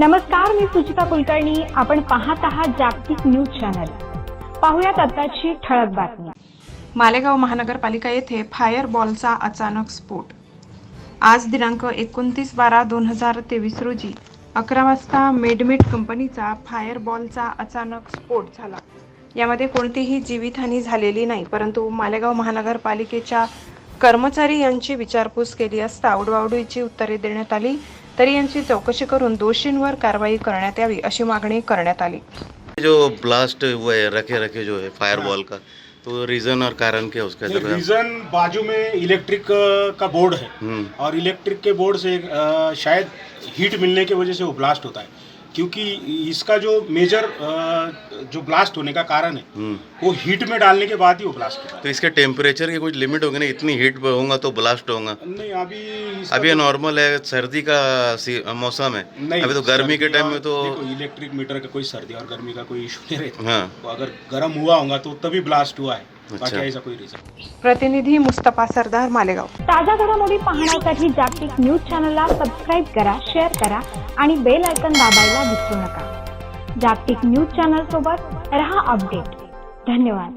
नमस्कार मी सुचिता कुलकर्णी. आपण पाहत आहात जागतिक न्यूज चॅनल. पाहुयात आताची ठळक बातमी. मालेगाव महानगरपालिका येथे फायर बॉलचा अचानक स्फोट. आज दिनांक एकोणतीस बारा दोन हजार तेवीस रोजी अकरा वाजता मेडमेट कंपनीचा फायर बॉलचा अचानक स्फोट झाला. यामध्ये कोणतीही जीवितहानी झालेली नाही परंतु मालेगाव महानगरपालिकेच्या कर्मचारी यांची विचारपूस केली असता उडवाउडवीची उत्तरे देण्यात आली तरी यांची चौकशी करून दोषींवर कारवाई करण्यात यावी अशी मागणी करण्यात आली. जो ब्लास्ट हुआ है रखे रखे जो है फायर बॉल का तो रीजन और कारण क्या है उसका रीजन बाजू में इलेक्ट्रिक का बोर्ड है। और इलेक्ट्रिक के बोर्ड से शायद हीट मिलने की वजह से वो ब्लास्ट होता है। क्योंकि इसका जो मेजर जो ब्लास्ट होने का कारण है हम्म। वो हीट में डालने के बाद ही वो ब्लास्ट होता तो इसके टेम्परेचर की कुछ लिमिट होगी ना इतनी हीट होगा तो ब्लास्ट होगा नहीं अभी अभी तो- नॉर्मल है सर्दी का मौसम है। नहीं अभी तो गर्मी के टाइम में तो इलेक्ट्रिक मीटर का कोई सर्दी और गर्मी का कोई इशू नहीं रहता। हाँ। तो अगर गर्म हुआ होगा तो तभी ब्लास्ट हुआ है। बाकी ऐसा कोई रीजन प्रतिनिधी मुस्तफा सरदार मालेगाव. ताज्या घडामोडी पाहण्यासाठी जागतिक न्यूज चॅनलला सबस्क्राईब करा शेअर करा आणि बेल आयकन दाबायला विसरू नका. जागतिक न्यूज चॅनल सोबत रहा अपडेट. धन्यवाद.